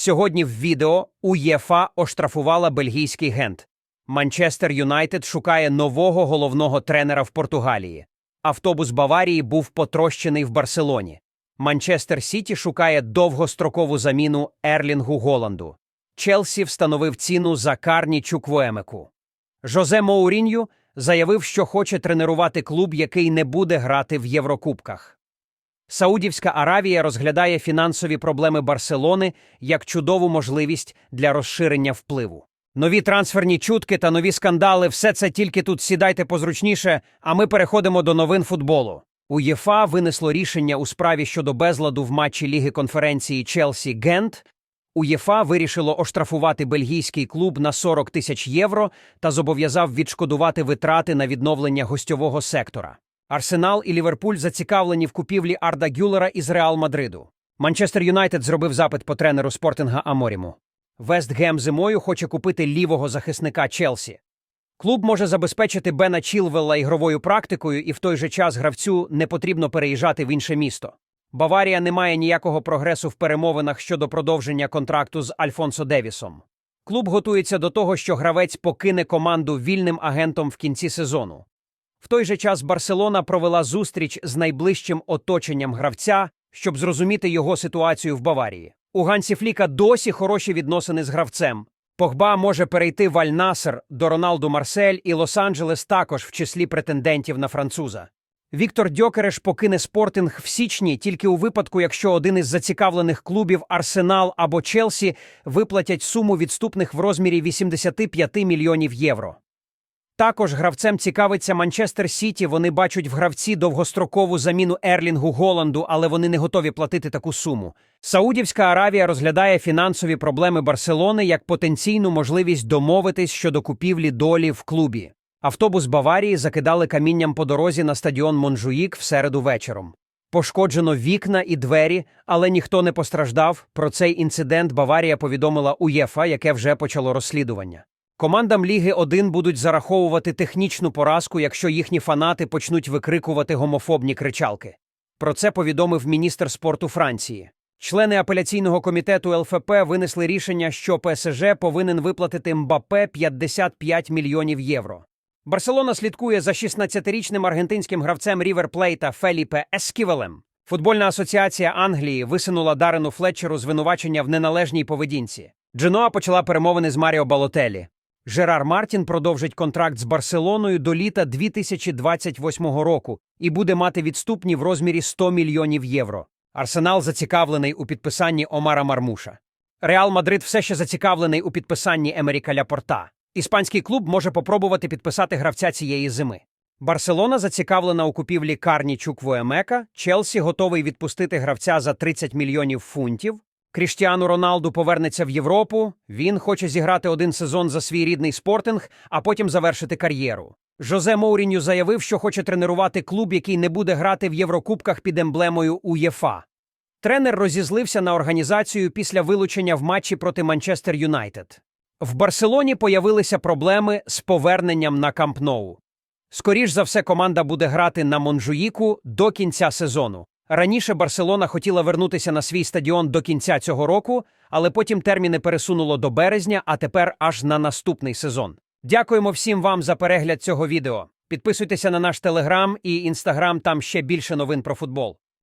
Сьогодні в відео УЄФА оштрафувала бельгійський гент. Манчестер Юнайтед шукає нового головного тренера в Португалії. Автобус Баварії був потрощений в Барселоні. Манчестер Сіті шукає довгострокову заміну Ерлінгу Голанду. Челсі встановив ціну за Карні Чуквуемеку. Жозе Моурінью заявив, що хоче тренувати клуб, який не буде грати в Єврокубках. Саудівська Аравія розглядає фінансові проблеми Барселони як чудову можливість для розширення впливу. Нові трансферні чутки та нові скандали все це тільки тут сідайте позручніше, а ми переходимо до новин футболу. УЄФА винесло рішення у справі щодо безладу в матчі Ліги конференції Челсі Гент. УЄФА вирішило оштрафувати бельгійський клуб на 40 тисяч євро та зобов'язав відшкодувати витрати на відновлення гостьового сектора. Арсенал і Ліверпуль зацікавлені в купівлі Арда Гюлера із Реал Мадриду. Манчестер Юнайтед зробив запит по тренеру спортинга Аморіму. Вест Гем зимою хоче купити лівого захисника Челсі. Клуб може забезпечити Бена Чілвелла ігровою практикою, і в той же час гравцю не потрібно переїжджати в інше місто. Баварія не має ніякого прогресу в перемовинах щодо продовження контракту з Альфонсо Девісом. Клуб готується до того, що гравець покине команду вільним агентом в кінці сезону. В той же час Барселона провела зустріч з найближчим оточенням гравця, щоб зрозуміти його ситуацію в Баварії. У Гансі Фліка досі хороші відносини з гравцем. Погба може перейти в Аль-Насер до Роналду Марсель і Лос-Анджелес також в числі претендентів на француза. Віктор Дьокереш покине спортинг в січні тільки у випадку, якщо один із зацікавлених клубів Арсенал або Челсі виплатять суму відступних в розмірі 85 мільйонів євро. Також гравцем цікавиться Манчестер Сіті. Вони бачать в гравці довгострокову заміну Ерлінгу Голанду, але вони не готові платити таку суму. Саудівська Аравія розглядає фінансові проблеми Барселони як потенційну можливість домовитись щодо купівлі долі в клубі. Автобус Баварії закидали камінням по дорозі на стадіон Монжуїк в середу вечором. Пошкоджено вікна і двері, але ніхто не постраждав. Про цей інцидент Баварія повідомила УЄФА, яке вже почало розслідування. Командам Ліги 1 будуть зараховувати технічну поразку, якщо їхні фанати почнуть викрикувати гомофобні кричалки. Про це повідомив міністр спорту Франції. Члени апеляційного комітету ЛФП винесли рішення, що ПСЖ повинен виплатити Мбапе 55 мільйонів євро. Барселона слідкує за 16-річним аргентинським гравцем Рівер Плейта Феліпе Есківелем. Футбольна асоціація Англії висунула Дарену Флетчеру звинувачення в неналежній поведінці. Дженоа почала перемовини з Маріо Балотелі. Жерар Мартін продовжить контракт з Барселоною до літа 2028 року і буде мати відступні в розмірі 100 мільйонів євро. Арсенал зацікавлений у підписанні Омара Мармуша. Реал Мадрид все ще зацікавлений у підписанні Емеріка Ляпорта. Іспанський клуб може попробувати підписати гравця цієї зими. Барселона зацікавлена у купівлі Карні Чуквуемека, Челсі готовий відпустити гравця за 30 мільйонів фунтів. Кріштіану Роналду повернеться в Європу. Він хоче зіграти один сезон за свій рідний спортинг, а потім завершити кар'єру. Жозе Моуріню заявив, що хоче тренувати клуб, який не буде грати в Єврокубках під емблемою УЄФА. Тренер розізлився на організацію після вилучення в матчі проти Манчестер Юнайтед. В Барселоні появилися проблеми з поверненням на Камп Ноу. Скоріш за все, команда буде грати на Монжуїку до кінця сезону. Раніше Барселона хотіла вернутися на свій стадіон до кінця цього року, але потім терміни пересунуло до березня, а тепер аж на наступний сезон. Дякуємо всім вам за перегляд цього відео. Підписуйтеся на наш телеграм і інстаграм, там ще більше новин про футбол.